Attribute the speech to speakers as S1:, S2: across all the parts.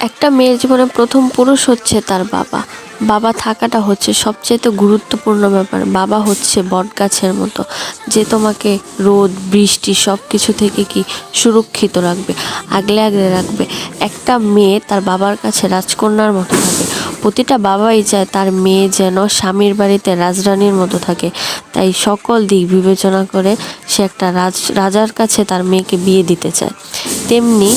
S1: একটা মেয়ের জীবনে প্রথম পুরুষ হচ্ছে তার বাবা। বাবা থাকাটা হচ্ছে সবচেয়ে গুরুত্বপূর্ণ ব্যাপার। বাবা হচ্ছে বটগাছের মতো, যে তোমাকে রোদ, বৃষ্টি সব কিছু থেকে কি সুরক্ষিত রাখবে, আগলে আগলে রাখবে। একটা মেয়ে তার বাবার কাছে রাজকন্যার মতো থাকে। প্রতিটা বাবাই চায় তার মেয়ে যেন স্বামীর বাড়িতে রাজরানীর মতো থাকে। তাই সকল দিক বিবেচনা করে সে একটা রাজ, রাজার কাছে তার মেয়েকে বিয়ে দিতে চায়। তেমনি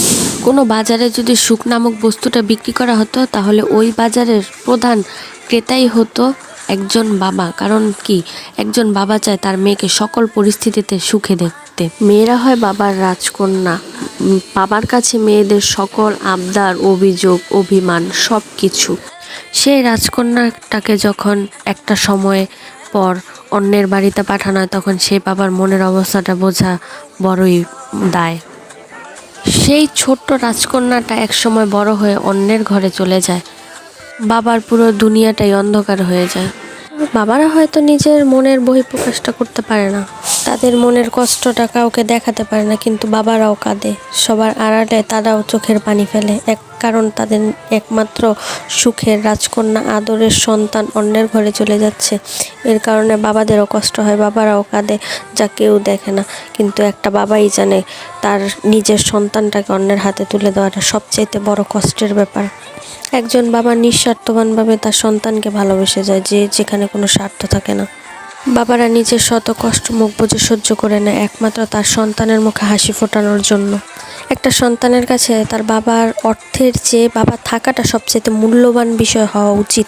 S1: কোনো বাজারে যদি সুখ নামক বস্তুটা বিক্রি করা হতো, তাহলে ওই বাজারের প্রধান ক্রেতাই হতো একজন বাবা। কারণ কি? একজন বাবা চায় তার মেয়েকে সকল পরিস্থিতিতে সুখে দেখতে। মেয়েরা হয় বাবার রাজকন্যা। বাবার কাছে মেয়েদের সকল আবদার, অভিযোগ, অভিমান সব কিছু সেই রাজকন্যাটাকে যখন একটা সময় পর অন্যের বাড়িতে পাঠানো হয়, তখন সেই বাবার মনের অবস্থাটা বোঝা বড়ই দায়। সেই ছোট্ট রাজকন্যাটা একসময় বড় হয়ে অন্যের ঘরে চলে যায়। বাবার পুরো দুনিয়াটাই অন্ধকার হয়ে যায়। বাবারা হয়তো নিজের মনের বহিঃপ্রকাশটা করতে পারে না। তাদের মনের কষ্টটা কাউকে দেখাতে পারে না, কিন্তু বাবারাও কাঁদে। সবার আড়ালে তারাও চোখের পানি ফেলে। এক কারণ তাদের একমাত্র সুখের রাজকন্যা, আদরের সন্তান অন্যের ঘরে চলে যাচ্ছে। এর কারণে বাবাদেরও কষ্ট হয়, বাবারাও কাঁদে, যা কেউ দেখে না। কিন্তু একটা বাবাই জানে, তার নিজের সন্তানটাকে অন্যের হাতে তুলে দেওয়াটা সবচাইতে বড় কষ্টের ব্যাপার। একজন বাবা নিঃস্বার্থবানভাবে তার সন্তানকে ভালোবেসে যায়, যে যেখানে কোনো স্বার্থ থাকে না। বাবারা নিজের শত কষ্ট মুখ বুঝে সহ্য করে নেয়, একমাত্র তার সন্তানের মুখে হাসি ফোটানোর জন্য। একটা সন্তানের কাছে তার বাবার অর্থের চেয়ে বাবা থাকাটা সবচেয়ে মূল্যবান বিষয় হওয়া উচিত।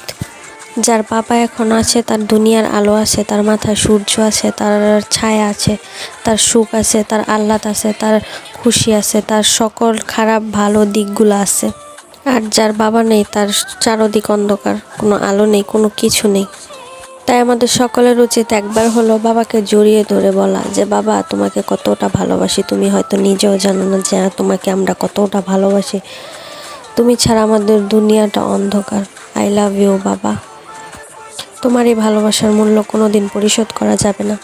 S1: যার বাবা এখন আছে, তার দুনিয়ার আলো আছে, তার মাথায় সূর্য আছে, তার ছায়া আছে, তার সুখ আছে, তার আহ্লাদ আছে, তার খুশি আছে, তার সকল খারাপ, ভালো দিকগুলো আছে। আর যার বাবা নেই, তার চারদিক অন্ধকার, কোনো আলো নেই, কোনো কিছু নেই। তাই আমাদের সকলের উচিত একবার হলো বাবাকে জড়িয়ে ধরে বলা যে, বাবা, তোমাকে কতটা ভালোবাসি। তুমি হয়তো নিজেও জানো না যে তোমাকে আমরা কতটা ভালোবাসি। তুমি ছাড়া আমাদের দুনিয়াটা অন্ধকার। আই লাভ ইউ বাবা। তোমার এই ভালোবাসার মূল্য কোনো দিন পরিশোধ করা যাবে না।